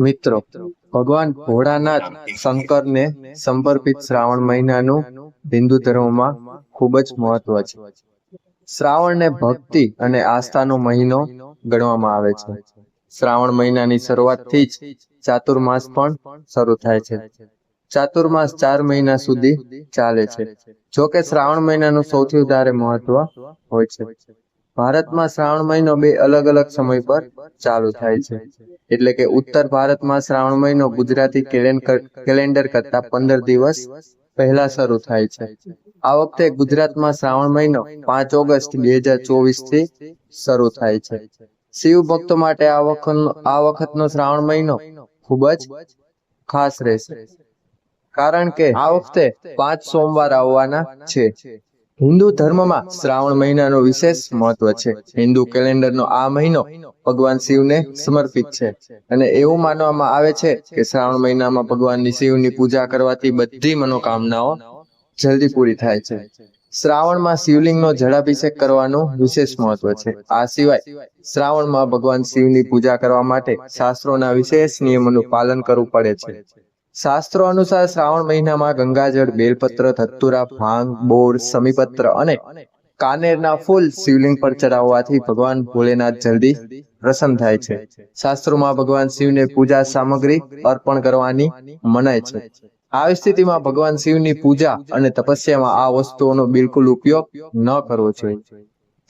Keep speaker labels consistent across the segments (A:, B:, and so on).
A: મિત્રો, ભગવાન ભોળાનાથ શંકરને સમર્પિત શ્રાવણ મહિનાનું હિન્દુ ધર્મમાં ખૂબ જ મહત્વ છે. શ્રાવણને ભક્તિ અને આસ્થાનો મહિનો ગણવામાં આવે છે. શ્રાવણ મહિનાની શરૂઆતથી જ ચાતુર્માસ પણ શરૂ થાય છે. ચાતુર્માસ ચાર મહિના સુધી ચાલે છે. જો કે શ્રાવણ મહિનાનું સૌથી વધારે મહત્વ હોય છે. ભારતમાં શ્રાવણ મહિનો બે અલગ અલગ સમય પર ચાલુ થાય છે. એટલે કે ઉત્તર ભારતમાં શ્રાવણ મહિનો ગુજરાતી કેલેન્ડર કરતા પંદર દિવસ પહેલા શરૂ થાય છે. આ વખતે ગુજરાતમાં શ્રાવણ મહિનો પાંચ ઓગસ્ટ બે હજાર ચોવીસથી શરૂ થાય છે. શિવ ભક્તો માટે આ વખત આ વખતનો શ્રાવણ મહિનો ખૂબ જ ખાસ રહેશે. કારણ કે આ વખતે પાંચ સોમવાર આવવાના છે. હિન્દુ ધર્મમાં શ્રાવણ મહિનાનો વિશેષ મહત્વ છે. હિન્દુ કેલેન્ડરનો આ મહિનો ભગવાન શિવને સમર્પિત છે અને એવું માનવામાં આવે છે કે શ્રાવણ મહિનામાં ભગવાનની શિવની પૂજા કરવાથી બધી મનોકામનાઓ જલ્દી પૂરી થાય છે. શ્રાવણમાં શિવલિંગનો જળાભિષેક કરવાનું વિશેષ મહત્વ છે. આ સિવાય શ્રાવણમાં ભગવાન શિવની પૂજા કરવા માટે શાસ્ત્રોના વિશેષ નિયમોનું પાલન કરવું પડે છે. શાસ્ત્રો અનુસાર શ્રાવણ મહિનામાં ગંગાજળ, બેલપત્ર ધતુરા ભાંગ, બોર, સમીપત્ર અને કાનેરના ફૂલ શિવલિંગ પર ચડાવવાથી ભગવાન ભોલેનાથ જલ્દી પ્રસન્ન થાય છે. શાસ્ત્રોમાં ભગવાન શિવને પૂજા સામગ્રી અર્પણ કરવાની મનાય છે. આવી સ્થિતિમાં ભગવાન શિવની પૂજા અને તપસ્યામાં આ વસ્તુઓનો બિલકુલ ઉપયોગ ન કરવો જોઈએ.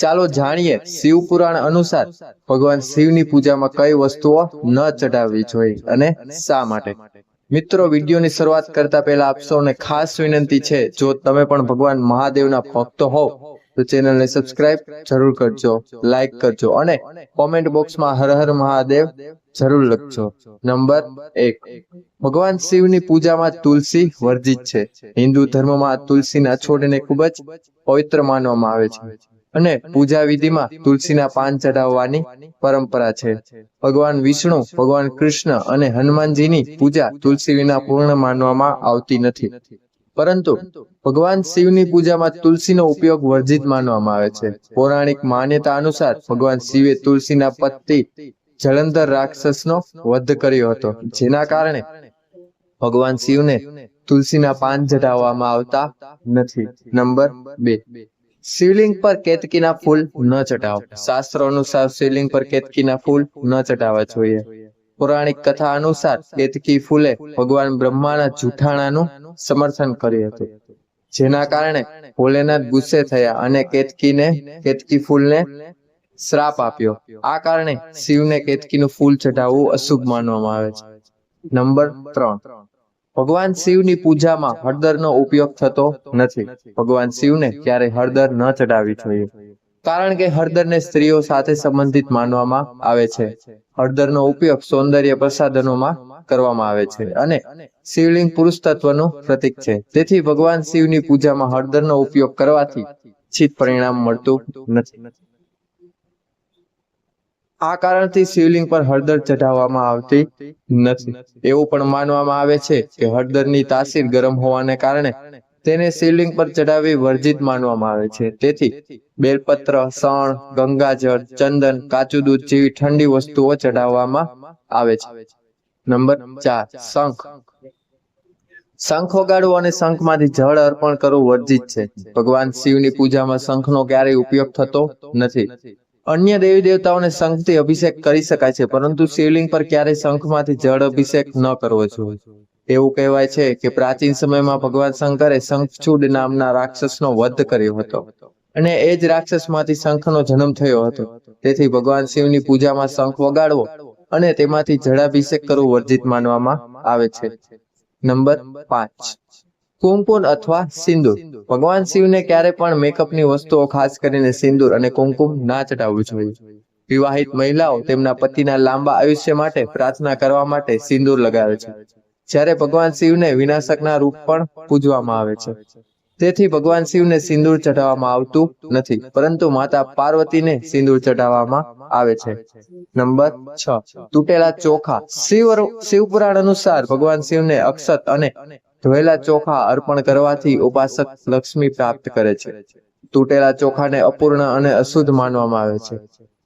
A: ચાલો જાણીએ શિવ પુરાણ અનુસાર ભગવાન શિવની પૂજામાં કઈ વસ્તુઓ ન ચડાવવી જોઈએ અને શા માટે? મિત્રો, વિડીયોની શરૂઆત કરતા પહેલા આપ ખાસ વિનંતી છે, જો તમે પણ ભગવાન મહાદેવના ભક્તો હો તો ચેનલને સબસ્ક્રાઇબ જરૂર કરજો લાઈક કરજો અને કોમેન્ટ બોક્સમાં હર હર મહાદેવ જરૂર લખજો. નંબર એક. ભગવાન શિવની પૂજામાં તુલસી વર્જિત છે. હિન્દુ ધર્મમાં તુલસીના છોડને ખૂબ જ પવિત્ર માનવામાં આવે છે. અને પૂજા વિધિમાં તુલસીના પાન ચઢાવવાની પરંપરા છે. ભગવાન વિષ્ણુ ભગવાન કૃષ્ણ અને હનુમાનજીની પૂજા તુલસી વિના પૂર્ણ માનવામાં આવતી નથી. પરંતુ ભગવાન શિવની પૂજામાં તુલસીનો ઉપયોગ વર્જિત માનવામાં આવે છે. પૌરાણિક માન્યતા અનુસાર ભગવાન શિવે તુલસીના પત્તી જલંધર રાક્ષસનો વધ કર્યો હતો. જેના કારણે ભગવાન શિવને તુલસીના પાન ચઢાવવામાં આવતા નથી. નંબર બે. શિવલિંગ પર કેતકીના ફૂલ ન ચઢાવો. શાસ્ત્રો અનુસાર શિવલિંગ પર કેતકીના ફૂલ ન ચઢાવવા જોઈએ. પૌરાણિક કથા અનુસાર કેતકી ફૂલે ભગવાન બ્રહ્માના જૂઠાણાનું સમર્થન કર્યું હતું. જેના કારણે ભોલેનાથ ગુસ્સે થયા અને કેતકીને, કેતકી ફૂલને શ્રાપ આપ્યો. આ કારણે શિવને કેતકીનું ફૂલ ચઢાવવું અશુભ માનવામાં આવે છે. નંબર ત્રણ. ભગવાન શિવની પૂજામાં હળદરનો ઉપયોગ થતો નથી. ભગવાન શિવને ક્યારે હળદર ન ચડાવવી જોઈએ. કારણ કે હળદરને સ્ત્રીઓ સાથે સંબંધિત માનવામાં આવે છે. હળદરનો ઉપયોગ સૌંદર્ય પ્રસાધનોમાં કરવામાં આવે છે અને શિવલિંગ પુરુષ તત્વનું પ્રતીક છે. તેથી ભગવાન શિવની પૂજામાં હળદરનો ઉપયોગ કરવાથી ઈચ્છિત પરિણામ મળતું નથી. આ કારણથી શિવલિંગ પર હળદર ચઢાવવામાં આવતી નથી. એવું પણ માનવામાં આવે છે કે હળદરની તાસીર ગરમ હોવાને કારણે તેને શિવલિંગ પર ચઢાવી વર્જિત માનવામાં આવે છે. તેથી બેલપત્ર સણ ગંગાજળ, ચંદન, કાચું દૂધ જેવી ઠંડી વસ્તુઓ ચઢાવવામાં આવે છે. નંબર ચાર, શંખ. શંખ વગાડવો અને શંખમાંથી જળ અર્પણ કરવું વર્જિત છે. ભગવાન શિવની પૂજામાં શંખનો ક્યારેય ઉપયોગ થતો નથી. અન્ય દેવી દેવતાઓને શંખથી અભિષેક કરી શકાય છે, પરંતુ શિવલિંગ પર ક્યારેય શંખમાંથી જળ અભિષેક ન કરવો જોઈએ. એવું કહેવાય છે કે પ્રાચીન સમયમાં ભગવાન શંકરે શંખચૂડ નામના રાક્ષસનો વધ કર્યો હતો. અને એ જ રાક્ષસમાંથી શંખનો જન્મ થયો હતો. તેથી ભગવાન શિવની પૂજામાં શંખ વગાડવો અને તેમાંથી જળાભિષેક કરવું વર્જિત માનવામાં આવે છે. નંબર પાંચ. કુમકુમ અથવા સિંદૂર. ભગવાન શિવને ક્યારે પણ મેકઅપની વસ્તુઓ ખાસ કરીને સિંદૂર અને કુમકુમ ના ચટાવવું જોઈએ. વિવાહિત મહિલાઓ તેમના પતિના લાંબા આયુષ્ય માટે પ્રાર્થના કરવા માટે સિંદૂર લગાવે છે. જ્યારે ભગવાન શિવને વિનાશકના રૂપ પણ પૂજવામાં આવે છે. તેથી ભગવાન શિવને સિંદૂર ચઢાવવામાં આવતું નથી, પરંતુ માતા પાર્વતીને સિંદૂર ચઢાવવામાં આવે છે. નંબર છ. તૂટેલા ચોખા. શિવ શિવપુરાણ અનુસાર ભગવાન શિવને અક્ષત અને ધોયેલા ચોખા અર્પણ કરવાથી ઉપાસક લક્ષ્મી પ્રાપ્ત કરે છે. તૂટેલા ચોખાને અપૂર્ણ અને અશુદ્ધ માનવામાં આવે છે.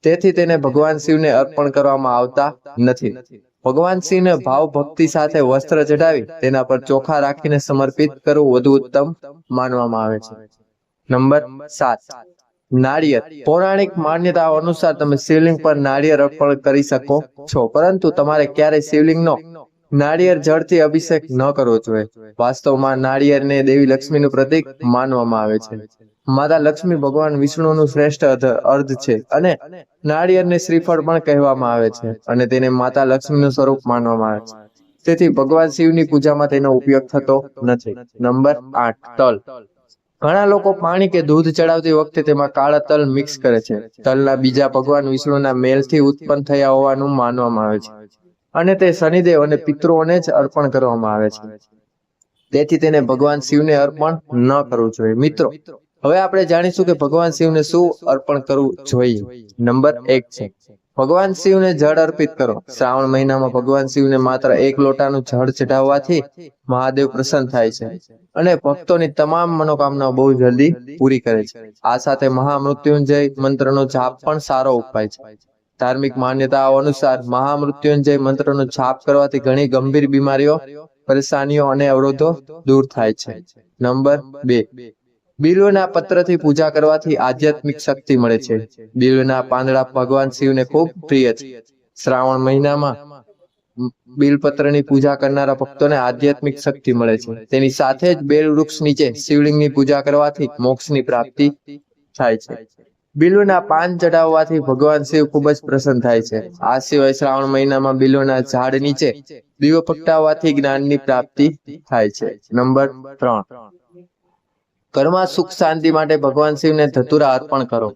A: તેથી તેને ભગવાન શિવને અર્પણ કરવામાં આવતા નથી. ભગવાન શિવને ભાવ ભક્તિ સાથે વસ્ત્ર ચઢાવી તેના પર ચોખા રાખીને સમર્પિત કરવું વધુ ઉત્તમ માનવામાં આવે છે. નંબર સાત. નાળિયેર. પૌરાણિક માન્યતાઓ અનુસાર તમે શિવલિંગ પર નાળિયેર અર્પણ કરી શકો છો. પરંતુ તમારે ક્યારેય શિવલિંગનો નાળિયેર જળથી અભિષેક ન કરવો જોઈએ વાસ્તવમાં નાળિયેરને દેવી લક્ષ્મીનું પ્રતીક માનવામાં આવે છે. માતા લક્ષ્મી ભગવાન વિષ્ણુનું શ્રેષ્ઠ અર્ધ છે અને નાળિયેરને શ્રીફળ પણ કહેવામાં આવે છે અને તેને માતા લક્ષ્મીનું સ્વરૂપ માનવામાં આવે છે. તેથી ભગવાન શિવની પૂજામાં તેનો ઉપયોગ થતો નથી. નંબર આઠ, તલ. ઘણા લોકો પાણી કે દૂધ ચડાવતી વખતે તેમાં કાળા તલ મિક્સ કરે છે. તલના બીજા ભગવાન વિષ્ણુના મેલથી ઉત્પન્ન થયા હોવાનું માનવામાં આવે છે. અને તે શનિદેવ અને પિતૃઓને જ અર્પણ કરવામાં આવે છે. તેથી તેને ભગવાન શિવને અર્પણ ન કરવું જોઈએ. મિત્રો, હવે આપણે જાણીશું કે ભગવાન શિવને શું અર્પણ કરવું જોઈએ. નંબર એક છે, ભગવાન શિવને જળ અર્પિત કરો. શ્રાવણ મહિનામાં ભગવાન શિવને માત્ર એક લોટાનું જળ ચઢાવવાથી મહાદેવ પ્રસન્ન થાય છે અને ભક્તોની તમામ મનોકામનાઓ બહુ જલ્દી પૂરી કરે છે. આ સાથે મહામૃત્યુંજય મંત્રનો જાપ પણ સારો ઉપાય છે. ધાર્મિક માન્યતાઓ અનુસાર મહામૃત્યુંજય મંત્રનો છાપ કરવાથી ઘણી ગંભીર બીમારીઓ, પરેશાનીઓ અને અવરોધો દૂર થાય છે. નંબર બે. બિલ્વના પત્રથી પૂજા કરવાથી આધ્યાત્મિક શક્તિ મળે છે. બિલ્વના પાંદડા ભગવાન શિવને ખૂબ પ્રિય છે. શ્રાવણ મહિનામાં બિલપત્રની પૂજા કરનારા ભક્તોને આધ્યાત્મિક શક્તિ મળે છે. તેની સાથે જ બેલ વૃક્ષ નીચે શિવલિંગની પૂજા કરવાથી મોક્ષની પ્રાપ્તિ થાય છે. બિલ્વના પાન ચડાવવાથી ભગવાન શિવ ખૂબ જ પ્રસન્ન થાય છે. આ સિવાય શ્રાવણ મહિનામાં બિલ્વના ઝાડ નીચે દીવો પ્રગટાવવાથી જ્ઞાનની પ્રાપ્તિ થાય છે. નંબર ત્રણ. ઘરમાં સુખ શાંતિ માટે ભગવાન શિવને ધતુરા અર્પણ કરો.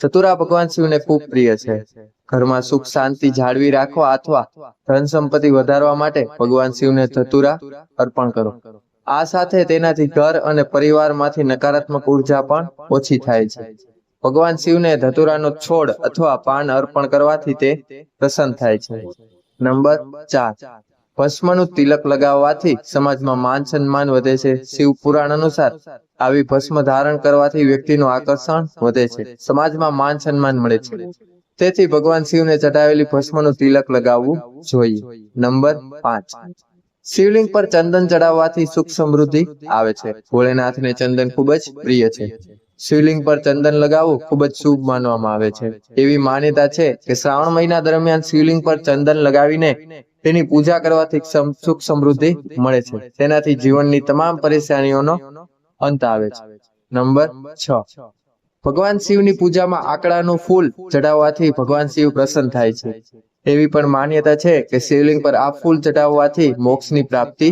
A: ધતુરા ભગવાન શિવને ખૂબ પ્રિય છે. ઘરમાં સુખ શાંતિ જાળવી રાખવા અથવા ધન સંપત્તિ વધારવા માટે ભગવાન શિવને ધતુરા અર્પણ કરો. આ સાથે તેનાથી ઘર અને પરિવારમાંથી નકારાત્મક ઊર્જા પણ ઓછી થાય છે. ભગવાન શિવને ધતુરાનો છોડ અથવા પાન અર્પણ કરવાથી તે પ્રસન્ન થાય છે. નંબર ચાર. ભસ્મનું તિલક લગાવવાથી સમાજમાં માન સન્માન વધે છે. શિવ પુરાણ અનુસાર આવી ભસ્મ ધારણ કરવાથી વ્યક્તિનું આકર્ષણ વધે છે. સમાજમાં માન સન્માન મળે છે. તેથી ભગવાન શિવને ચઢાવેલી ભસ્મનું તિલક લગાવવું જોઈએ. નંબર પાંચ. શિવલિંગ પર ચંદન ચડાવવાથી સુખ સમૃદ્ધિ આવે છે. ભોળેનાથને ચંદન ખૂબ જ પ્રિય છે. શિવલિંગ પર ચંદન લગાવવું ખૂબ જ શુભ માનવામાં આવે છે. એવી માન્યતા છે કે શ્રાવણ મહિના દરમિયાન શિવલિંગ પર ચંદન લગાવીને તેની પૂજા કરવાથી સુખ સમૃદ્ધિ મળે છે. તેનાથી જીવનની તમામ પરેશાનીઓનો અંત આવે છે. નંબર છ. ભગવાન શિવની પૂજામાં આકડાનું ફૂલ ચડાવવાથી ભગવાન શિવ પ્રસન્ન થાય છે. એવી પણ માન્યતા છે કે શિવલિંગ પર આ ફૂલ ચડાવવાથી મોક્ષની પ્રાપ્તિ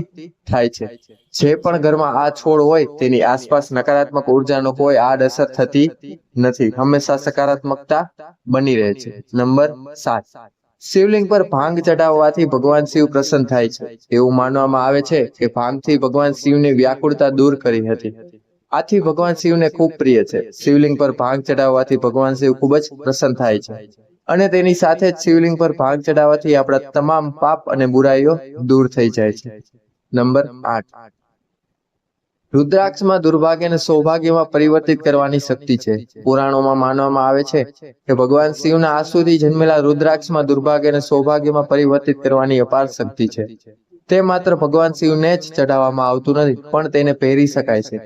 A: થાય છે. જે પણ ઘરમાં આ છોડ હોય તેની આસપાસ નકારાત્મક ઉર્જાનો કોઈ આડઅસર થતી નથી. હંમેશા સકારાત્મકતા બની રહે છે. નંબર સાત. શિવલિંગ પર ભાંગ ચડાવવાથી ભગવાન શિવ પ્રસન્ન થાય છે. એવું માનવામાં આવે છે કે ભાંગથી ભગવાન શિવની વ્યાકુળતા દૂર કરી હતી. આથી ભગવાન શિવને ખૂબ પ્રિય છે. શિવલિંગ પર ભાંગ ચડાવવાથી ભગવાન શિવ ખૂબ જ પ્રસન્ન થાય છે. અને તેની સાથે જ શિવલિંગ પર ભાગ ચડાવવાથી આપણા તમામ પાપ અને બુરાઈઓ દૂર થઈ જાય છે. નંબર આઠ. રુદ્રાક્ષમાં દુર્ભાગ્યને સૌભાગ્યમાં પરિવર્તિત કરવાની શક્તિ છે. પુરાણોમાં માનવામાં આવે છે કે ભગવાન શિવના આંસુથી જન્મેલા રુદ્રાક્ષમાં દુર્ભાગ્યને સૌભાગ્યમાં પરિવર્તિત કરવાની અપાર શક્તિ છે. તે માત્ર ભગવાન શિવને જ ચઢાવવામાં આવતું નથી પણ તેને પહેરી શકાય છે.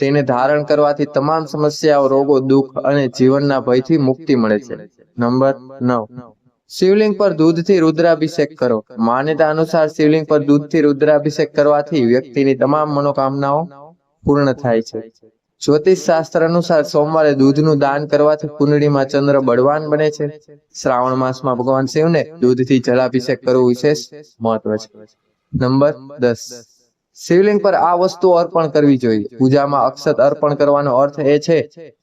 A: તેને ધારણ કરવાથી તમામ સમસ્યાઓ રોગો દુઃખ અને જીવનના ભયથી મુક્તિ મળે છે. નંબર નવ. શિવલિંગ પર દૂધથી રુદ્રાભિષેક કરો. માન્યતા અનુસાર શિવલિંગ પર દૂધથી રુદ્રાભિષેક કરવાથી વ્યક્તિની તમામ મનોકામનાઓ પૂર્ણ થાય છે. જ્યોતિષ શાસ્ત્ર અનુસાર સોમવારે દૂધનું દાન કરવાથી કુંડળીમાં ચંદ્ર બળવાન બને છે. શ્રાવણ માસમાં ભગવાન શિવને દૂધથી જલાભિષેક કરવું વિશેષ મહત્વ છે. નંબર દસ. શિવલિંગ પર આ વસ્તુ અર્પણ કરવી જોઈએ. પૂજામાં અક્ષત અર્પણ કરવાનો અર્થ એ છે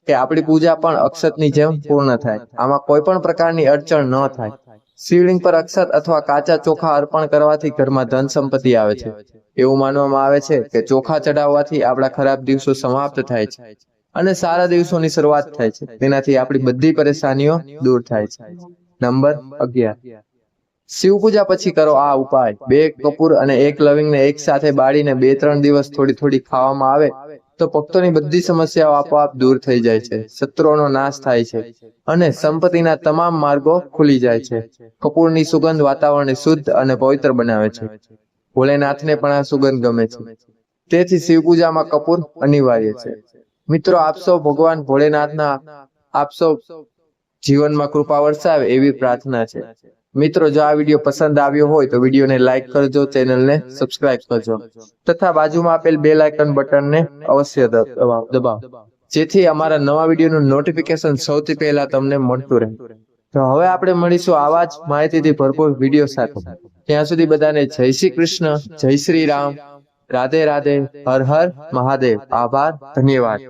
A: કે આપણી પૂજા પણ અક્ષતની જેમ પૂર્ણ થાય. આમાં કોઈ પણ પ્રકારની અડચણ ન થાય. શિવલિંગ પર અક્ષત અથવા કાચા ચોખા અર્પણ કરવાથી ઘરમાં ધન સંપત્તિ આવે છે. એવું માનવામાં આવે છે કે ચોખા ચડાવવાથી આપણા ખરાબ દિવસો સમાપ્ત થાય છે અને સારા દિવસોની શરૂઆત થાય છે. તેનાથી આપણી બધી પરેશાનીઓ દૂર થાય છે. નંબર અગિયાર. શિવ પૂજા પછી કરો આ ઉપાય. બે કપૂર અને એક લવિંગને એક સાથે બાળીને બે ત્રણ દિવસ થોડી થોડી ખાવામાં આવે, તો ભક્તોની બધી સમસ્યાઓ આપોઆપ દૂર થઈ જાય છે. શત્રુઓનો નાશ થાય છે અને સંપત્તિના તમામ માર્ગો ખુલી જાય છે. કપૂરની સુગંધ વાતાવરણને શુદ્ધ અને પવિત્ર બનાવે છે. ભોલેનાથને પણ આ સુગંધ ગમે છે. તેથી શિવ પૂજામાં કપૂર અનિવાર્ય છે. મિત્રો આપસો ભગવાન ભોલેનાથના આપસો જીવનમાં કૃપા વરસાવે એવી પ્રાર્થના છે. મિત્રો, જો આ વીડિયો પસંદ આવ્યો હોય તો વિડીયોને લાઈક કરજો, ચેનલને સબસ્ક્રાઇબ કરજો. તથા બાજુમાં આપેલ બે લાઇકન બટનને અવશ્ય દબાવો જેથી અમારા નવા વિડીયોનું નોટિફિકેશન સૌથી પહેલા તમને મળતું રહે. તો હવે આપણે મળીશું આવા જ માહિતીથી ભરપૂર વીડિયો સાથે. ત્યાં સુધી બધાને જય શ્રી કૃષ્ણ, જય શ્રી રામ. રાધે રાધે, હર હર મહાદેવ. આભાર, ધન્યવાદ.